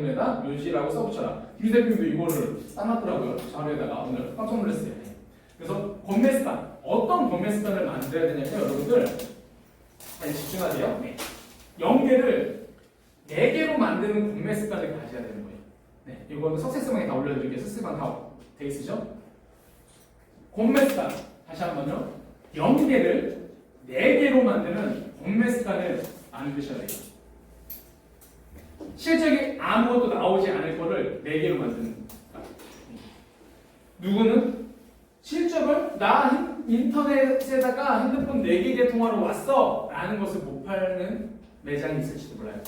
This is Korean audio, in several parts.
때문에다 묘지라고 써붙여라. 김 대표님도 이거를 써놨더라고요. 자료에다가 오늘 깜짝 놀랐어요. 그래서 건매 습관 어떤 건매 습관을 만들어야 되냐면 여러분들 잘 집중하세요. 네. 연계를 4개로 만드는 건매 습관을 가져야 되는 거예요. 네. 이거는 석세스방에 다 올려드릴게요. 석세스방 다돼 있으죠? 건매 습관 다시 한번요. 연계를 4개로 만드는 건매 습관을 만드셔야 돼요. 실적이 아무것도 나오지 않을 거를 4개로 만드는 거예요. 누구는 실적을 나 핸- 인터넷에다가 핸드폰 4개 개통하러 왔어 라는 것을 못 팔는 매장이 있을지도 몰라요.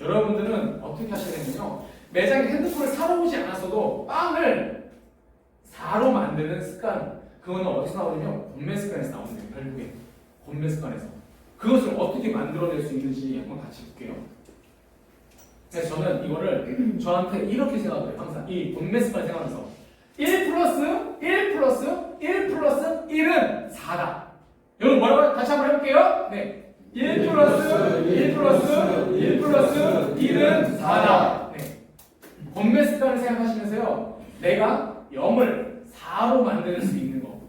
여러분들은 어떻게 하셔야 되냐면요. 매장에 핸드폰을 사러 오지 않았어도 빵을 사로 만드는 습관 그거는 어디서 나오냐면 건매 습관에서 나오는 거예요. 결국에 건매 습관에서 그것을 어떻게 만들어낼 수 있는지 한번 같이 볼게요. 그래서 저는 이거를 저한테 이렇게 생각해요. 항상 이 습관 생각하면서 1 플러스 1 플러스 1 플러스 1은 4다. 여러분 뭐라고 다시 한번 해볼게요. 네. 1 플러스 1 플러스 1 플러스 1은 4다. 네. 습관을 생각하시면서요. 내가 0을 4로 만들 수 있는 거.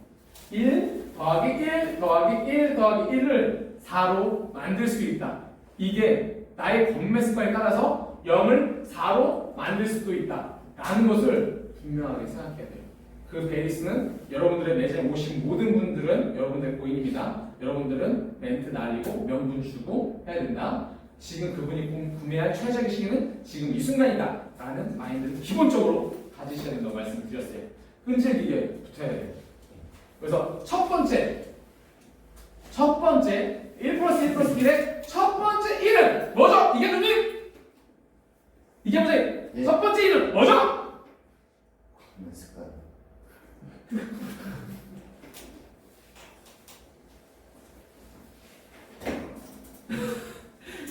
1 더하기 1 더하기 1 더하기 1을 4로 만들 수 있다. 이게 나의 건매 습관에 따라서 0을 4로 만들 수도 있다. 라는 것을 분명하게 생각해야 돼요. 그 베이스는 여러분들의 매장에 오신 모든 분들은 여러분들의 고인입니다. 여러분들은 멘트 날리고 명분 주고 해야 된다. 지금 그분이 구- 구매할 최적의 시기는 지금 이 순간이다. 라는 마인드를 기본적으로 가지셔야 된다고 말씀을 드렸어요. 끈질기게 붙어야 돼요. 그래서 첫 번째, 첫 번째 1 플러스 1 플러스 1의 첫 번째 1은 뭐죠? 이게 누님? 이게 뭐죠? 예. 첫 번째 1은 뭐죠? 건매 습관.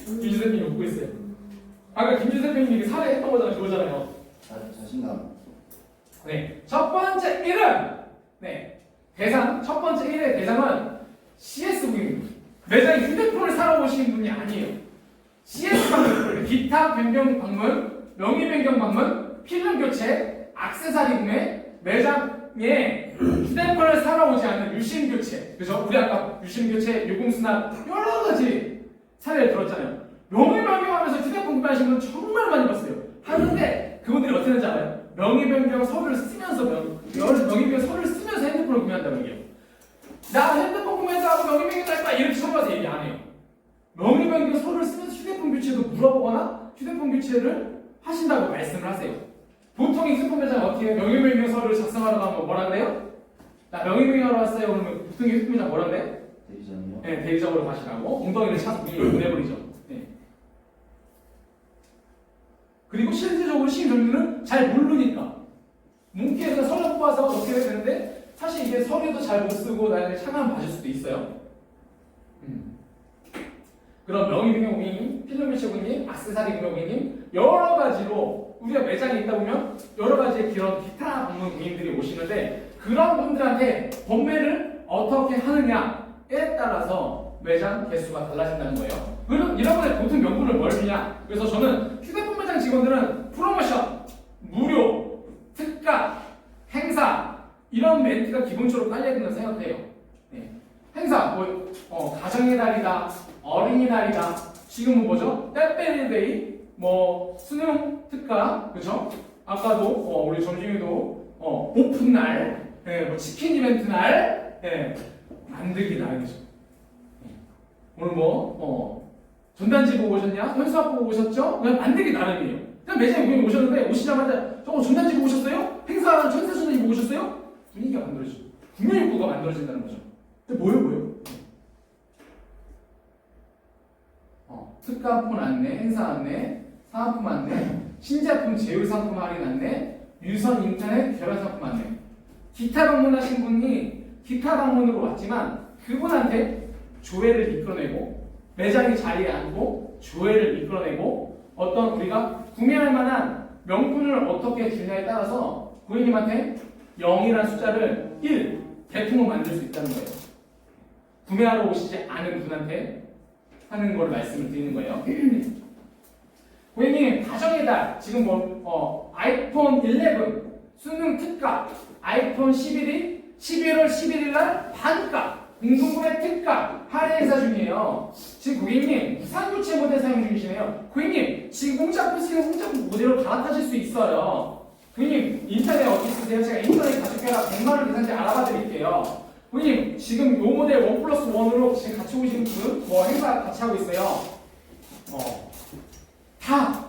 김지세 님이 웃고 있어요. 아까 김지세 님이 사례했던 거잖아요. 그거잖아요. 자, 자신감. 네. 첫 번째 1은 네. 대상 첫 번째 1의 대상은 CS분입니다. 매장에 휴대폰을 사러 오신 분이 아니에요. CS 방문, 기타 변경 방문, 명의 변경 방문, 필름 교체, 악세사리 구매, 매장에 휴대폰을 사러 오지 않는 유심 교체. 그죠? 우리 아까 유심 교체, 유공수납 여러 가지 사례를 들었잖아요. 명의 변경하면서 휴대폰 구매하신 분 정말 많이 봤어요. 하는데 그분들이 어떻게 하는지 알아요? 명의 변경 서류를 쓰면서 명, 명- 명의 변경 서류를 쓰면서 핸드폰을 구매한다는 얘기예요. 나 핸드폰 구매했다고 명의 변경 할 거야 이렇게 처음 봐서 얘기 안 해요. 명의 변경 서류를 쓰면서 휴대폰 교체도 물어보거나 휴대폰 교체를 하신다고 말씀을 하세요. 보통 휴대폰 매장 어떻게 해요? 명의 변경 서류를 작성하러 가면 뭐라 그래요? 나 명의 변경하러 왔어요. 그러면 보통 휴대폰 매장 뭐라 그래요? 대리점이요. 네, 대리점으로 가시라고 엉덩이를 위로 보내버리죠. 네. 그리고 실질적으로 시정률은 잘 모르니까 문기에서 서류 뽑아서 넣게 되는데 사실 이게 서류도 잘 못 쓰고 나중에 차만 봐줄 수도 있어요. 음. 그럼 명의등록 고객님, 필름미체 고객님, 악세사리 등록 고객님 여러 가지로 우리가 매장에 있다 보면 여러 가지의 그런 기타 방문 고객님들이 오시는데 그런 분들한테 범매를 어떻게 하느냐에 따라서 매장 개수가 달라진다는 거예요. 그럼 여러분의 보통 명분을 뭘 주냐? 그래서 저는 휴대폰 매장 직원들은 프로모션, 무료, 특가, 행사 이런 멘트가 기본적으로 깔려야 된다고 생각해요. 네. 행사, 뭐 어, 가정의 달이다, 어린이날이다. 지금은 뭐죠? 빼빼리데이, 뭐 수능 특가, 그죠? 아까도 어, 우리 점심에도 어, 오픈 날, 예, 뭐 치킨 이벤트 날, 예, 만들기 날이죠. 예. 오늘 뭐 어, 전단지 보고 오셨냐? 현수학 보고 오셨죠? 그냥 만들기 나름이에요. 그냥 매장에 고객님 오셨는데 오시자마자 저거 전단지 보고 오셨어요? 행사 천세 전단지 보고 오셨어요? 분위기가 만들어지죠. 구매욕구가 만들어진다는 거죠. 근데 뭐예요, 뭐예요? 어, 특가폰 안내, 행사 안내, 사은품 안내, 신제품 제휴 상품 할인 안내, 유선 인터넷 결혼 상품 안내. 기타 방문하신 분이 기타 방문으로 왔지만 그분한테 조회를 이끌어내고 매장의 자리에 앉고 조회를 이끌어내고 어떤 우리가 구매할 만한 명분을 어떻게 주냐에 따라서 고객님한테 0이라는 숫자를 1 대통을 만들 수 있다는 거예요. 구매하러 오시지 않은 분한테 하는 걸 말씀을 드리는 거예요. 고객님 가정의 달 지금 뭐 어, 아이폰 11 수능 특가 아이폰 11이 11월 11일 날 반가 공동구매 특가 할인 행사 중이에요. 지금 고객님 무상 교체 모델 사용 중이시네요. 고객님 지금 공짜품 쓰는 공짜품 모델로 갈아타실 수 있어요. 고객님 인터넷 어디 쓰세요? 제가 인터넷 가족회라 100만 원 계산제 알아봐 드릴게요. 고객님 지금 요 모델 원 플러스 원으로 지금 같이 오신 분뭐 행사 같이 하고 있어요. 어. 다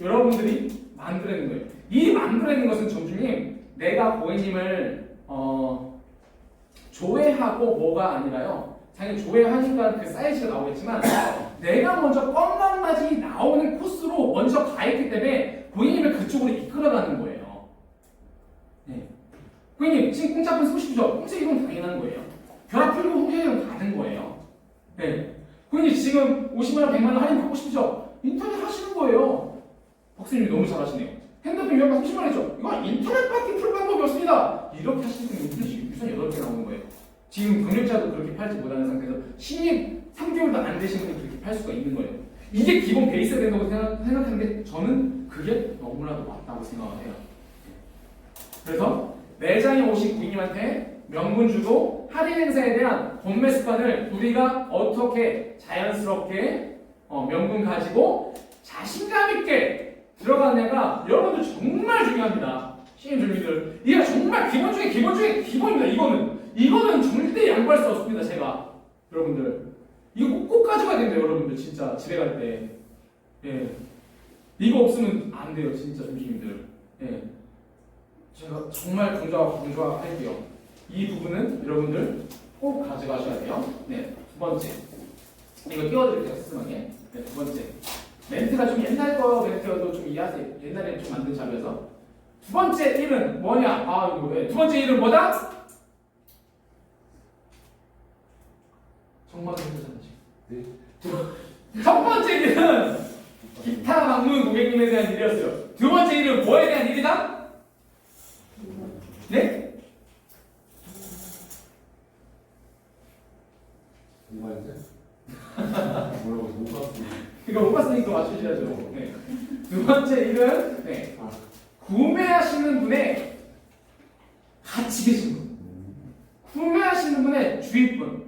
여러분들이 만들어낸 거예요. 이 만들어낸 것은 점주님 내가 고객님을 어, 조회하고 뭐가 아니라요. 당연히 조회하니까 그 사이즈가 나오겠지만 내가 먼저 껌망맞이 나오는 코스로 먼저 가했기 때문에 고객님을 그쪽으로 이끌어가는 거예요. 네. 고객님 지금 공짜폰 쓰고 싶죠? 공짜 이건 당연한 거예요. 결합 풀고 후회는 가는 거예요. 네. 고객님 지금 50만 원, 100만 원 할인 받고 싶죠? 인터넷 하시는 거예요. 박사님이 너무 잘하시네요. 핸드폰 위험한 30만 원이죠? 이거 인터넷밖에 풀 방법이 없습니다. 이렇게 하시는 분 인터넷이 유선 8개 나오는 거예요. 지금 경력자도 그렇게 팔지 못하는 상태에서 신입 3개월도 안 되신 분이 그렇게 팔 수가 있는 거예요. 이게 기본 베이스가 된다고 생각, 생각하는데 저는 그게 너무나도 맞다고 생각을 해요. 그래서 매장에 오신 고객님한테 명분 주고 할인 행사에 대한 본매 습관을 우리가 어떻게 자연스럽게 어, 명분 가지고 자신감 있게 들어가느냐가 여러분들 정말 중요합니다. 신입 주민들 이게 정말 기본 중에 기본 중에 기본입니다. 이거는 이거는 절대 양보할 수 없습니다. 제가 여러분들 이거 꼭, 꼭 가져가야 됩니다. 여러분들 진짜 집에 갈 때. 예. 이거 없으면 안 돼요. 진짜 중심들. 예. 제가 정말 강조하고 강조할게요. 이 부분은 여러분들 꼭 가져가셔야 돼요. 네, 두 번째. 이거 띄워드릴게요, 스스방에. 네, 두 번째. 멘트가 좀 옛날 거 멘트여도 좀 이해하세요. 옛날에 좀 만든 자료에서. 두 번째 일은 뭐냐? 아, 이거 왜? 두 번째 일은 뭐다? 정말 괜찮지. 네. 첫 번째 일은 기타 방문 고객님에 대한 일이었어요. 두 번째 일은 뭐에 대한 일이다? 네? 뭐가 이제? 뭐라고 못 봤습니다. 이거 못 봤으니까 맞추셔야죠. 네. 두 번째 일은 네. 구매하시는 분의 같이 계신 분, 구매하시는 분의 주위분,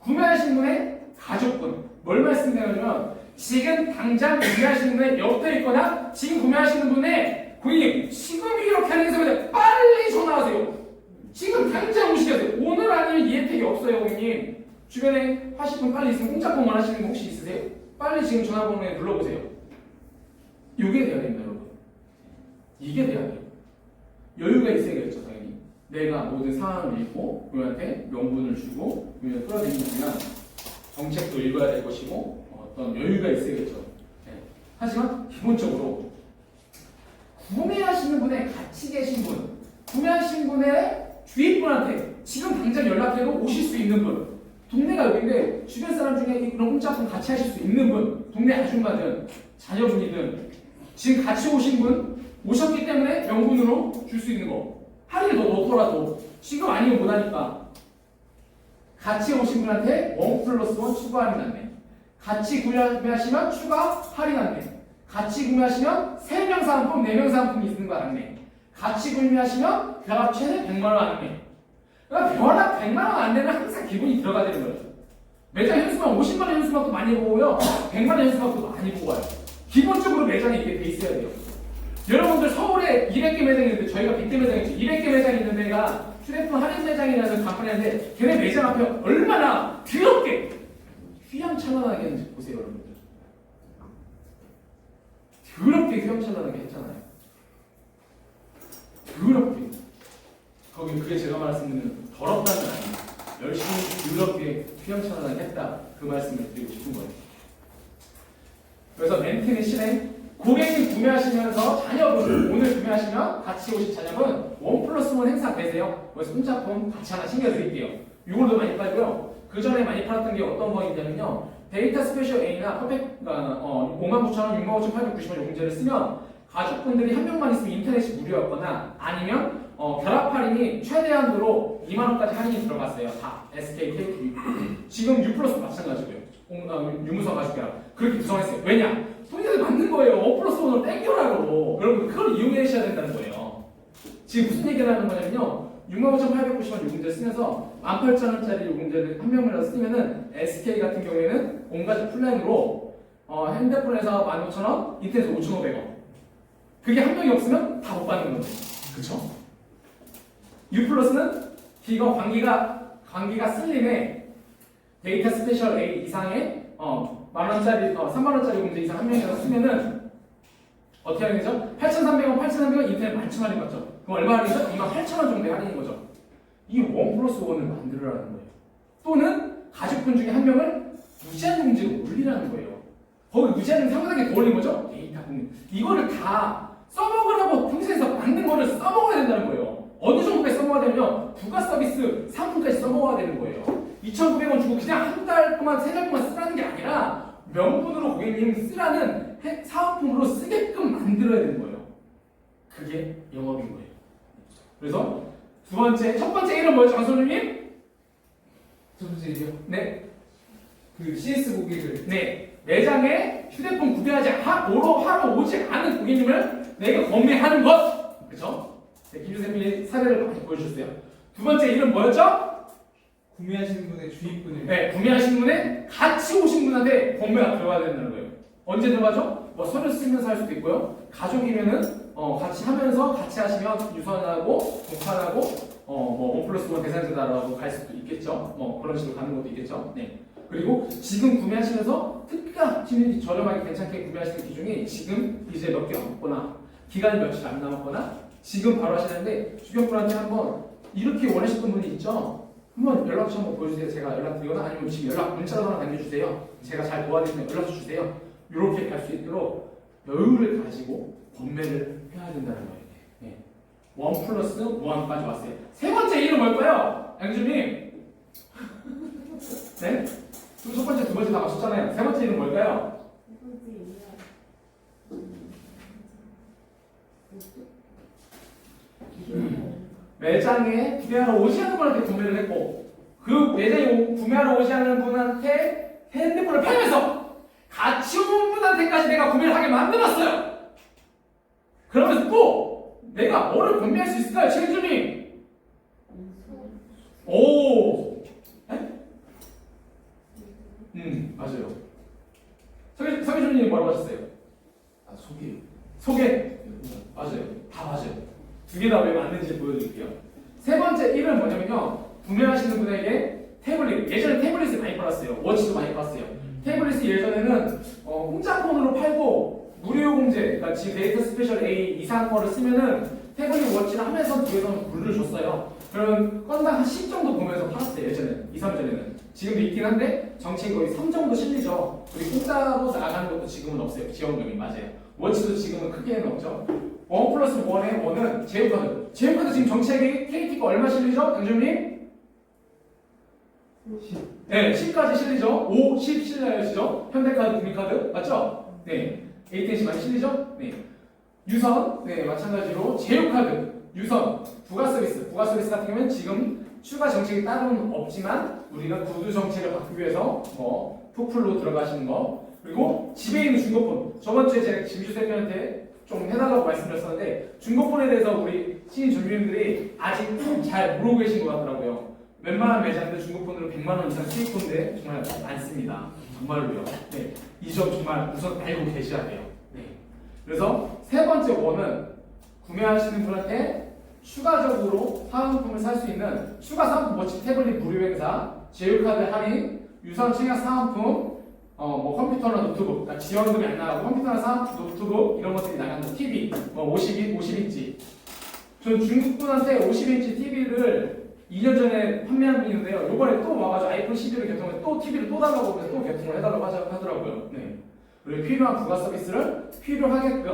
구매하시는 분의 가족분. 뭘 말씀드리냐면 지금 당장 구매하시는 분의 옆에 있거나 지금 구매하시는 분의 고객님 지금 이렇게 하는 생각에 빨리 전화하세요. 지금 당장 오시겠어요. 오늘 아니면 이 혜택이 없어요, 고객님. 주변에 하실 분 빨리 있으면 공짜폰만 하시는 분 혹시 있으세요? 빨리 지금 전화번호에 눌러보세요. 이게 돼야 됩니다, 여러분. 이게 돼야 돼요. 여유가 있어야겠죠, 당연히. 내가 모든 상황을 읽고, 그한테 명분을 주고, 그를 끌어들이면 정책도 읽어야 될 것이고, 어떤 여유가 있어야겠죠. 네. 하지만, 기본적으로, 구매하시는 분의 같이 계신 분, 구매하신 분의 주위분한테 지금 당장 연락해도 오실 수 있는 분, 동네가 여기인데 주변 사람 중에 이런 공짜품 같이 하실 수 있는 분, 동네 아줌마든 자녀분이든 지금 같이 오신 분 오셨기 때문에 명분으로 줄 수 있는 거. 더 넣더라도 지금 아니면 못하니까. 같이 오신 분한테 원 플러스 원 추가 할인 안내 같이 구매하시면 추가 할인 안내 같이 구매하시면 3명 상품, 4명 상품이 있는 거 안내 같이 구매하시면 결합 최대 100만 원 안내 그러니까 변화 100만 원 안내는 항상 기본이 들어가야 되는 거예요. 매장 현수막 50만 원 현수막도 많이 보고요. 100만 원 현수막도 많이 보고 와요. 기본적으로 매장에 이게 돼 있어야 돼요. 여러분들 서울에 200개 매장이 있는데 저희가 100개 매장이 있죠. 200개 매장이 있는 데가 휴대폰 할인 매장이라는 간판인데 걔네 매장 앞에 얼마나 더럽게 휘황찬란하게 했는지 보세요 여러분들. 더럽게 휘황찬란하게 했잖아요. 더럽게. 거기 그게 제가 말씀드리는 더럽다는 아니에요. 열심히 더럽게 휘황찬란하게 했다. 그 말씀을 드리고 싶은 거예요. 그래서 멘트는 실행. 고객님 구매하시면서 자녀분 오늘 구매하시면 같이 오실 자녀분 원 플러스 원 행사 되세요. 그래서 공짜품 같이 하나 챙겨드릴게요. 이걸도 많이 팔고요. 그 전에 많이 팔았던 게 어떤 거 있냐면요. 데이터 스페셜 A나 퍼펙 어, 59,000원, 65,890원 용제를 쓰면 가족분들이 한 명만 있으면 인터넷이 무료였거나 아니면 어, 결합 할인이 최대한으로 2만 원까지 할인이 들어갔어요. 다 SK, KT. 지금 U 플러스 마찬가지고요. 공- 어, 유무선 가져올게라. 그렇게 구성했어요. 왜냐? 통계에 맞는 거예요. 5 플러스 1을 땡겨라고. 여러분 그걸 이용하셔야 된다는 거예요. 지금 무슨 얘기를 하는 거냐면요. 65,890원 요금제 쓰면서 18,000원짜리 요금제를 한 명이라도 쓰면은 SK 같은 경우에는 온가지 플랜으로 어, 핸드폰에서 15,000원, 인터넷에서 5,500원. 그게 한 명이 없으면 다 못 받는 건데. 그쵸? U 플러스는 이거 관계가 관계가 슬림에 데이터 스페셜 A 이상의 어, 만 원짜리 어, 3만 원짜리 요금제 이상 한 명이라도 쓰면은 어떻게 하는 거죠? 8,300원, 8,300원 인터넷 만천 할인 맞죠? 그럼 얼마 할인이죠? 28,000원 정도의 할인인 거죠. 이 원 플러스 원을 만들어라는 거예요. 또는 가족분 중에 한 명을 무제한 공제로 올리라는 거예요. 거기 무제한은 상당하게 더 올린 거죠? 데이터 공유. 이거를 다 써먹으라고 평소에서 만든 거를 써먹어야 된다는 거예요. 어느 정도까지 써먹어야 되냐면 부가 서비스 상품까지 써먹어야 되는 거예요. 2,900원 주고 그냥 한 달 동안, 세 달 동안 쓰라는 게 아니라 명분으로 고객님 쓰라는 해- 사은품으로 쓰게끔 만들어야 되는 거예요. 그게 영업인 거예요. 그래서 두 번째, 첫 번째 이름 뭐였죠, 강선우님? 첫 번째 일이요. 네, 그 CS 고객을 네. 매장에 휴대폰 구매하지 하고 하러 오지 않은 고객님을 내가 검매하는 것. 그렇죠? 네, 김주생님이 사례를 많이 보여주셨어요. 두 번째 이름 뭐였죠? 구매하시는 분의 주입분을 네, 구매하신 분에 같이 오신 분한테 범매가 들어가야 된다는 거예요. 언제 들어가죠? 뭐 서류 쓰면서 할 수도 있고요. 가족이면은 어, 같이 하면서 같이 하시면 유선하고 동판하고 어뭐 플러스 원 대상자다라고 갈 수도 있겠죠. 뭐 그런 식으로 가는 것도 있겠죠. 네. 그리고 지금 구매하시면서 특가 지금 저렴하게 괜찮게 구매하시는 기준이 지금 이제 몇개 남았거나 기간이 며칠 안 남았거나 지금 바로 하시는데 주변 분한테 한번 이렇게 원하셨던 분이 있죠. 한번 연락처 한번 보여주세요. 제가 연락드리거나 아니면 지금 연락 문자로 하나 남겨주세요. 제가 잘 도와드리면 연락처 주세요. 이렇게 갈 수 있도록 여유를 가지고 범매를 해야 된다는 거예요. 네. 원 플러스 원까지 왔어요. 세 번째 이름 뭘까요? 양주님. 네? 첫 번째, 두 번째 다 맞췄잖아요. 세 번째 이름 뭘까요? 매장에 구매하러 오지 않는 분한테 구매를 했고 그 매장에 오- 구매하러 오지 않는 분한테 핸드폰을 팔면서 같이 온 분한테까지 내가 구매를 하게 만들었어요. 그러면서 또 내가 뭐를 구매할 수 있을까요, 최준님? 오, 네? 음 맞아요. 서기 서기준님 뭐라고 하셨어요? 아 소개. 소개 맞아요. 다 맞아요. 두 개 다 왜 맞는지 보여드릴게요. 세 번째 일은 뭐냐면요. 구매하시는 분에게 태블릿, 예전에 태블릿을 많이 팔았어요. 워치도 많이 팔았어요. 태블릿이 예전에는 어, 공짜폰으로 팔고 무료 공제, 그러니까 지금 데이터 스페셜 A 이상 거를 쓰면은 태블릿 워치를 하면서 뒤에서는 불을 줬어요. 그러면 건당 한10 정도 보면서 팔았어요. 예전에 2, 3전에는. 지금도 있긴 한데 정책이 거의 3 정도 실리죠. 그리고 공짜로 나가는 것도 지금은 없어요. 지원금이 맞아요. 워치도 지금은 크게는 없죠. 원 플러스 원의 원은 제휴카드. 제휴카드 지금 정책이 KT가 얼마 실리죠? 양준님? 네, 10까지 실리죠. 5, 10 실려야죠. 현대카드, 국민카드 맞죠? 네, ATC 많이 실리죠? 네, 유선, 네 마찬가지로 제휴카드, 유선, 부가 서비스, 부가 서비스 같은 경우는 지금 추가 정책이 따로는 없지만 우리가 구두 정책을 바꾸기 위해서 뭐 토플로 들어가시는 거 그리고 집에 있는 중고폰 저번 주에 제가 김주 대표한테 좀 해달라고 말씀드렸었는데 중고폰에 대해서 우리 신인 준비님들이 아직 잘 모르고 계신 것 같더라고요. 웬만한 매장들 중고폰으로 100만 원 이상 수익폰데 정말 많습니다. 정말로요. 네, 이 점 정말 우선 알고 계셔야 돼요. 네. 그래서 세 번째 원은 구매하시는 분한테 추가적으로 사은품을 살 수 있는 추가 사은품 뭐 태블릿 무료 행사, 제휴카드 할인, 유선 청약 사은품, 어, 뭐 컴퓨터나 노트북, 그러니까 지원금이 안 나가고 컴퓨터나 사은품, 노트북 이런 것들이 나간다. TV, 뭐 50인, 50인치. 전 중국 분한테 50인치 TV를 2년 전에 판매한 분이 있는데요. 요번에 또 와가지고 아이폰 11을 개통해서 또 TV를 또 달라고 하면서 또 개통을 해달라고 하더라고요. 네. 그리고 필요한 부가 서비스를 필요하게끔